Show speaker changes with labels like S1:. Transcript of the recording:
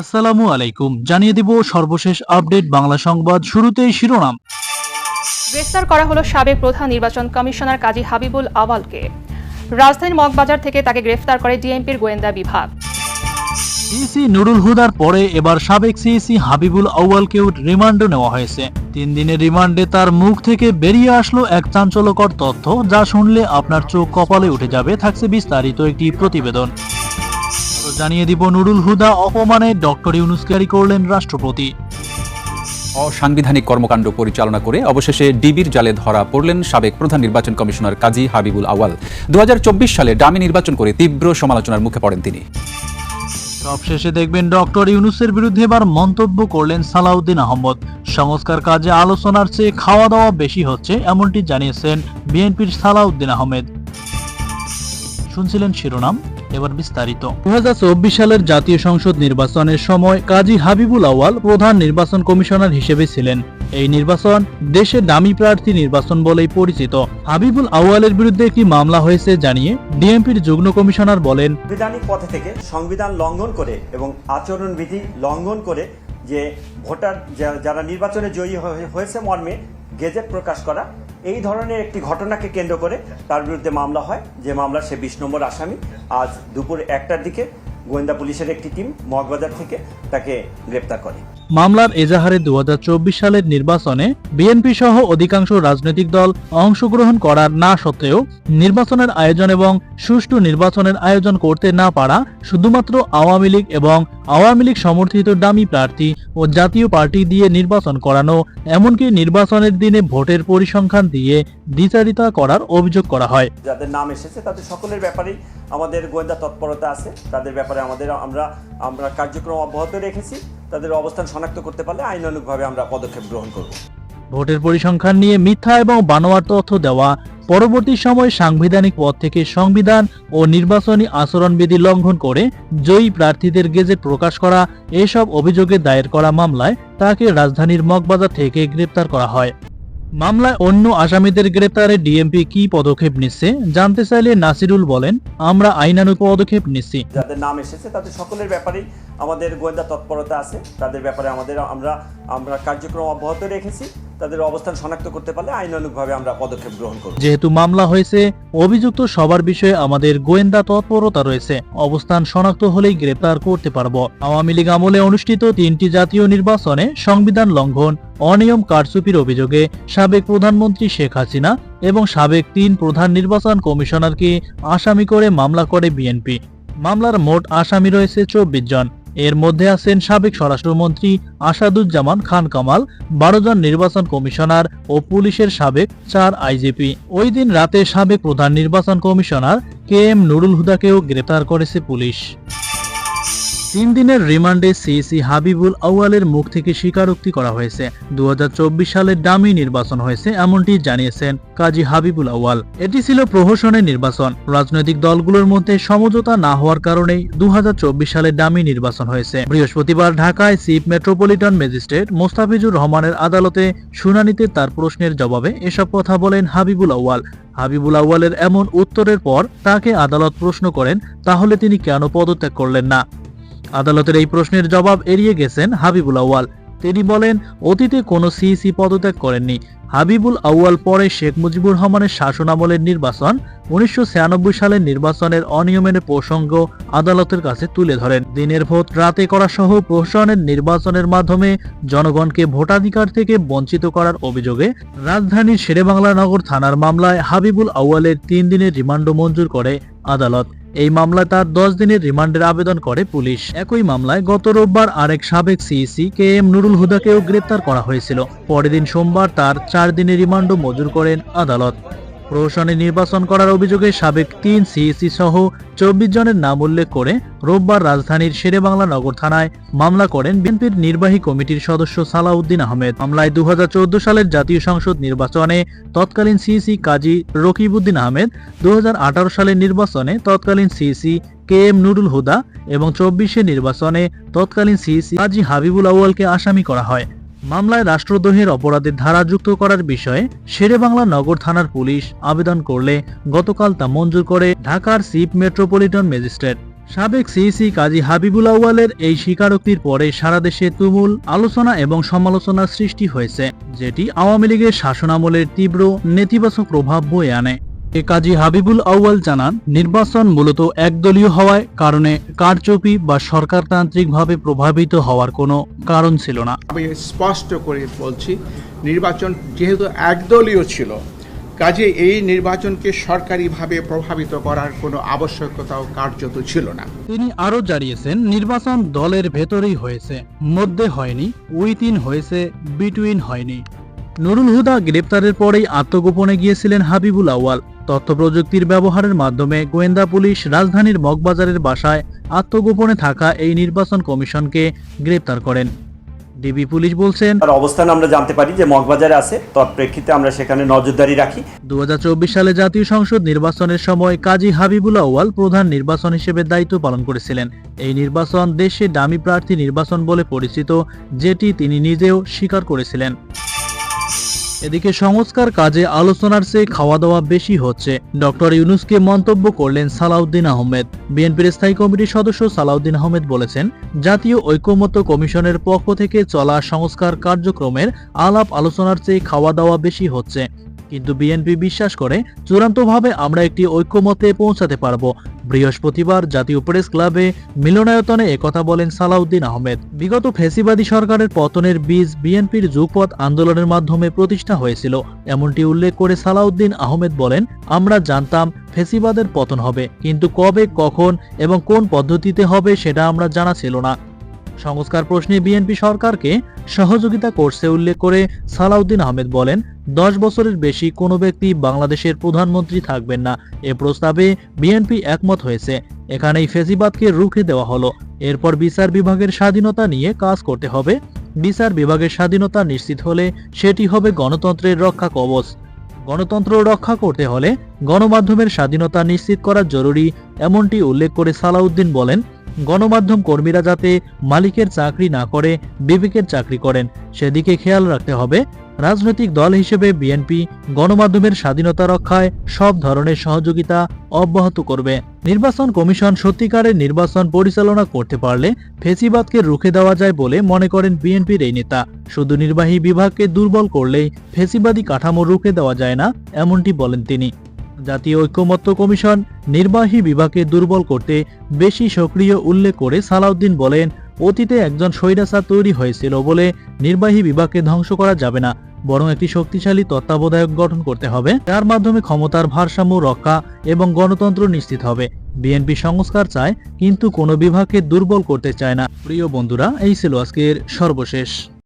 S1: আসসালামু আলাইকুম। জানিয়ে দিব সর্বশেষ আপডেট বাংলা সংবাদ শুরুতেই শিরোনাম।
S2: গ্রেফতার করা হলো সাবেক প্রধান নির্বাচন কমিশনার কাজী হাবিবুল আওয়ালকে। রাজধানীর মগবাজার থেকে তাকে গ্রেফতার করে ডিএমপির গোয়েন্দা বিভাগ।
S1: সিসি নুরুল হুদার পরে এবার সাবেক সিসি হাবিবুল আউয়ালকেও রিমান্ডে নেওয়া হয়েছে। তিন দিনের রিমান্ডে তার মুখ থেকে বেরিয়ে আসলো এক চাঞ্চল্যকর তথ্য যা শুনলে আপনার চোখ কপালে উঠে যাবে থাকছে বিস্তারিত একটি প্রতিবেদন। জানিয়ে দিব নুরুল হুদা অপমানে ডক্টর ইউনুস ক্যারি করলেন রাষ্ট্রপতি।
S3: অসাংবিধানিক কর্মকাণ্ড পরিচালনা করে অবশেষে ডিবির জালে ধরা পড়লেন সাবেক প্রধান নির্বাচন কমিশনার কাজী হাবিবুল আওয়াল দু সালে ডামি নির্বাচন করে তীব্র সমালোচনার মুখে পড়েন তিনি।
S1: সবশেষে দেখবেন ডক্টর ইউনুসের বিরুদ্ধে এবার মন্তব্য করলেন সালাউদ্দিন আহমদ। সংস্কার কাজে আলোচনার চেয়ে খাওয়া দাওয়া বেশি হচ্ছে এমনটি জানিয়েছেন বিএনপির সালাউদ্দিন আহমেদ। শুনছিলেন শিরোনাম এবার বিস্তারিত। দু সালের জাতীয় সংসদ নির্বাচনের সময় কাজী হাবিবুল আওয়াল প্রধান নির্বাচন কমিশনার হিসেবে ছিলেন। এই নির্বাচন দেশে দামি প্রার্থী নির্বাচন বলেই পরিচিত। হাবিবুল আওয়ালের বিরুদ্ধে একটি মামলা হয়েছে জানিয়ে ডিএমপির যুগ্ম কমিশনার বলেন
S4: সাংবিধানিক পথে থেকে সংবিধান লঙ্ঘন করে এবং আচরণবিধি লঙ্ঘন করে যে ভোটার যারা নির্বাচনে জয়ী হয়ে- হয়েছে মর্মে গেজেট প্রকাশ করা এই ধরনের একটি ঘটনাকে কেন্দ্র করে তার বিরুদ্ধে মামলা হয়। যে মামলা সে বিশ নম্বর আসামি। আজ দুপুর একটার দিকে গোয়েন্দা পুলিশের একটি টিম মগবাজার থেকে তাকে গ্রেপ্তার করে।
S1: মামলার এজাহারে দু হাজার চব্বিশ সালের নির্বাচনে বিএনপি সহ অধিকাংশ রাজনৈতিক দল অংশগ্রহণ করার না সত্ত্বেও নির্বাচনের আয়োজন এবং সুষ্ঠু নির্বাচনের আয়োজন করতে না পারা শুধুমাত্র আওয়ামী লীগ এবং আওয়ামী লীগ সমর্থিত দামি প্রার্থী ও জাতীয় পার্টি দিয়ে নির্বাচন করানো, এমনকি নির্বাচনের দিনে ভোটের পরিসংখ্যান দিয়ে দ্বিচারিতা করার অভিযোগ করা হয়।
S4: যাদের নাম এসেছে, তাদের সকলের ব্যাপারেই আমাদের গোয়েন্দা তৎপরতা আছে। তাদের ব্যাপারে আমাদের আমরা আমরা কার্যক্রম অব্যাহত রেখেছি। তাদের অবস্থান শনাক্ত করতে পারলে আইনানুগভাবে আমরা পদক্ষেপ গ্রহণ করব।
S1: ভোটের পরিসংখ্যান নিয়ে মিথ্যা এবং বানোয়ার তথ্য দেওয়া, পরবর্তী সময় সাংবিধানিক পদ থেকে সংবিধান ও নির্বাচনী আচরণবিধি লঙ্ঘন করে জয়ী প্রার্থীদের গেজেট প্রকাশ করা, এসব অভিযোগে দায়ের করা মামলায় তাকে রাজধানীর মগবাজার থেকে গ্রেপ্তার করা হয়। মামলায় অন্য আসামিদের গ্রেপ্তারে ডিএমপি কি পদক্ষেপ নিচ্ছে জানতে চাইলে নাসিরুল বলেন, আমরা আইনানুক পদক্ষেপ নিচ্ছি।
S4: যাদের নাম এসেছে, তাদের সকলের ব্যাপারেই আমাদের গোয়েন্দা তৎপরতা আছে। তাদের ব্যাপারে আমাদের আমরা আমরা কার্যক্রম অব্যাহত রেখেছি। তাদের অবস্থান শনাক্ত করতে পারলে আইনানুগভাবে আমরা পদক্ষেপ গ্রহণ করব।
S1: যেহেতু মামলা হয়েছে, অভিযুক্ত সবার বিষয়ে আমাদের গোয়েন্দা তৎপরতা রয়েছে। অবস্থান শনাক্ত হলেই গ্রেপ্তার করতে পারব। আওয়ামী লীগ আমলে অনুষ্ঠিত তিনটি জাতীয় নির্বাচনে সংবিধান লঙ্ঘন, অনিয়ম কারচুপির অভিযোগে সাবেক প্রধানমন্ত্রী শেখ হাসিনা এবং সাবেক তিন প্রধান নির্বাচন কমিশনারকে আসামি করে মামলা করে বিএনপি। মামলার মোট আসামি রয়েছে চব্বিশ জন। এর মধ্যে আছেন সাবেক স্বরাষ্ট্রমন্ত্রী আসাদুজ্জামান খান কামাল বারো জন নির্বাচন কমিশনার ও পুলিশের সাবেক চার আইজিপি। ওই দিন রাতে সাবেক প্রধান নির্বাচন কমিশনার কে এম নুরুল হুদাকেও গ্রেপ্তার করেছে পুলিশ। তিন দিনের রিমান্ডে সিইসি হাবিবুল আউয়ালের মুখ থেকে স্বীকারোক্তি করা হয়েছে। দু সালের ডামি নির্বাচন হয়েছে এমনটি জানিয়েছেন কাজী হাবিবুল আউয়াল। এটি ছিল প্রহসনের নির্বাচন। রাজনৈতিক দলগুলোর মধ্যে সমঝোতা না হওয়ার কারণেই দু সালের ডামি নির্বাচন হয়েছে। বৃহস্পতিবার ঢাকায় চিফ মেট্রোপলিটন ম্যাজিস্ট্রেট মোস্তাফিজুর রহমানের আদালতে শুনানিতে তার প্রশ্নের জবাবে এসব কথা বলেন হাবিবুল আউয়াল। হাবিবুল আউয়ালের এমন উত্তরের পর তাকে আদালত প্রশ্ন করেন, তাহলে তিনি কেন পদত্যাগ করলেন না? আদালতের এই প্রশ্নের জবাব এড়িয়ে গেছেন হাবিবুল আউয়াল। তিনি বলেন, অতীতে কোনো সিইসি পদত্যাগ করেননি। হাবিবুল আউয়াল পরে শেখ মুজিবুর রহমানের শাসনামলের নির্বাচন, উনিশশো সালের নির্বাচনের অনিয়মের প্রসঙ্গ আদালতের কাছে তুলে ধরেন। দিনের ভোট রাতে করা সহ প্রশাসনের নির্বাচনের মাধ্যমে জনগণকে ভোটাধিকার থেকে বঞ্চিত করার অভিযোগে রাজধানীর শেরেবাংলা নগর থানার মামলায় হাবিবুল আউয়ালের তিন দিনের রিমান্ড মঞ্জুর করে আদালত। এই মামলায় তার দশ দিনের রিমান্ডের আবেদন করে পুলিশ। একই মামলায় গত রোববার আরেক সাবেক সিইসি কে এম নুরুল হুদাকেও গ্রেপ্তার করা হয়েছিল। পরের দিন সোমবার তার চার দিনের রিমান্ডও মঞ্জুর করেন আদালত। প্রহসনে নির্বাচন করার অভিযোগে সাবেক তিন সিইসি সহ চব্বিশ জনের নাম উল্লেখ করে রোববার রাজধানীর শেরেবাংলা নগর থানায় মামলা করেন বিএনপির নির্বাহী কমিটির সদস্য সালাউদ্দিন আহমেদ। মামলায় দু হাজার চোদ্দ সালের জাতীয় সংসদ নির্বাচনে তৎকালীন সিইসি কাজী রকিবউদ্দিন আহমেদ দু হাজার আঠারো সালের নির্বাচনে তৎকালীন CEC K M Nurul Huda এবং চব্বিশে নির্বাচনে তৎকালীন সিইসি কাজী হাবিবুল আউয়ালকে আসামি করা হয়। মামলায় রাষ্ট্রদ্রোহের অপরাধের ধারা যুক্ত করার বিষয়ে শেরেবাংলা নগর থানার পুলিশ আবেদন করলে গতকাল তা মঞ্জুর করে ঢাকার চিফ মেট্রোপলিটন ম্যাজিস্ট্রেট। সাবেক সিইসি কাজী হাবিবুল আউয়ালের এই স্বীকারোক্তির পরে সারা দেশে তুমুল আলোচনা এবং সমালোচনার সৃষ্টি হয়েছে, যেটি আওয়ামী লীগের শাসনামলের তীব্র নেতিবাচক প্রভাব বয়ে আনে। এ কাজী হাবিবুল আউয়াল জানান নির্বাচন মূলত একদলীয় হওয়ায় কারণে কারচুপি বা সরকারতান্ত্রিকভাবে প্রভাবিত হওয়ার কোনো কারণ ছিল না।
S5: আমি স্পষ্ট করে বলছি নির্বাচন যেহেতু একদলীয় ছিল কাজে এই নির্বাচনকে সরকারিভাবে প্রভাবিত করার কোনো আবশ্যকতাও কার্যত ছিল না।
S1: তিনি আরও জানিয়েছেন নির্বাচন দলের ভেতরেই হয়েছে মধ্যে হয়নি উইথ ইন হয়েছে বিটুইন হয়নি। নুরুল হুদা গ্রেপ্তারের পরেই আত্মগোপনে গিয়েছিলেন হাবিবুল আউয়াল। তথ্য প্রযুক্তির ব্যবহারের মাধ্যমে গোয়েন্দা পুলিশ রাজধানীর মগবাজারের বাসায় আত্মগোপনে থাকা এই নির্বাচন কমিশনকে গ্রেপ্তার করেন। ডিবি পুলিশ বলছেন
S4: তার অবস্থান আমরা জানতে পারি যে মগবাজারে আছে তৎপ্রেক্ষিতে আমরা সেখানে নজরদারি রাখি।
S1: দু হাজার চব্বিশ সালে জাতীয় সংসদ নির্বাচনের সময় কাজী হাবিবুল আউয়াল প্রধান নির্বাচন হিসেবে দায়িত্ব পালন করেছিলেন। এই নির্বাচন দেশে দামি প্রার্থী নির্বাচন বলে পরিচিত যেটি তিনি নিজেও স্বীকার করেছিলেন। এদিকে সংস্কার কাজে আলোচনার চেয়ে খাওয়া দাওয়া বেশি হচ্ছে। ডক্টর ইউনুসকে মন্তব্য করলেন সালাউদ্দিন আহমেদ। বিএনপির স্থায়ী কমিটির সদস্য সালাউদ্দিন আহমেদ বলেছেন, জাতীয় ঐক্যমত্য কমিশনের পক্ষ থেকে চলা সংস্কার কার্যক্রমের আলাপ আলোচনার চেয়ে খাওয়া দাওয়া বেশি হচ্ছে। কিন্তু বিএনপি বিশ্বাস করে, চূড়ান্তভাবে আমরা একটি ঐক্যমতে পৌঁছাতে পারব। বৃহস্পতিবার জাতীয় প্রেস ক্লাবে মিলনায়তনে একথা বলেন সালাউদ্দিন আহমেদ। বিগত ফেসিবাদী সরকারের পতনের বীজ বিএনপির যুগপথ আন্দোলনের মাধ্যমে প্রতিষ্ঠা হয়েছিল। এমনটি উল্লেখ করে সালাউদ্দিন আহমেদ বলেন, আমরা জানতাম ফেসিবাদের পতন হবে, কিন্তু কবে, কখন এবং কোন পদ্ধতিতে হবে সেটা আমরা জানা ছিল না। সংস্কার প্রশ্নে বিএনপি সরকারকে সহযোগিতা করছে উল্লেখ করে সালাউদ্দিন আহমেদ বলেন, দশ বছরের বেশি কোনো ব্যক্তি বাংলাদেশের প্রধানমন্ত্রী থাকবেন না। এ প্রস্তাবে বিএনপি একমত হয়েছে। এখানেই ফেসিবাদকে রুখে দেওয়া হলো। এরপর বিচার বিভাগের স্বাধীনতা নিয়ে কাজ করতে হবে। বিচার বিভাগের স্বাধীনতা নিশ্চিত হলে সেটি হবে গণতন্ত্রের রক্ষা কবচ। গণতন্ত্র রক্ষা করতে হলে গণমাধ্যমের স্বাধীনতা নিশ্চিত করা জরুরি, এমনটি উল্লেখ করে সালাউদ্দিন বলেন গণমাধ্যম কর্মীরা যাতে মালিকের চাকরি না করে, বিবেকের চাকরি করেন, সেদিকে খেয়াল রাখতে হবে। রাজনৈতিক দল হিসেবে বিএনপি গণমাধ্যমের স্বাধীনতা রক্ষায় সব ধরনের সহযোগিতা অব্যাহত করবে। নির্বাচন কমিশন সত্যিকারের নির্বাচন পরিচালনা করতে পারলে ফেসিবাদকে রুখে দেওয়া যায় বলে মনে করেন বিএনপির এই নেতা। শুধু নির্বাহী বিভাগকে দুর্বল করলেই ফেসিবাদী কাঠামো রুখে দেওয়া যায় না, এমনটি বলেন তিনি। জাতীয় ঐক্যমত্য কমিশন নির্বাহী বিভাগকে দুর্বল করতে বেশি সক্রিয় উল্লেখ করে সালাউদ্দিন বলেন, অতীতে একজন স্বৈরাচার তৈরি হয়েছিল বলে নির্বাহী বিভাগকে ধ্বংস করা যাবে না, বরং একটি শক্তিশালী তত্ত্বাবধায়ক গঠন করতে হবে, যার মাধ্যমে ক্ষমতার ভারসাম্য রক্ষা এবং গণতন্ত্র নিশ্চিত হবে। বিএনপি সংস্কার চায়, কিন্তু কোনো বিভাগকে দুর্বল করতে চায় না। প্রিয় বন্ধুরা, এই ছিল আজকের সর্বশেষ।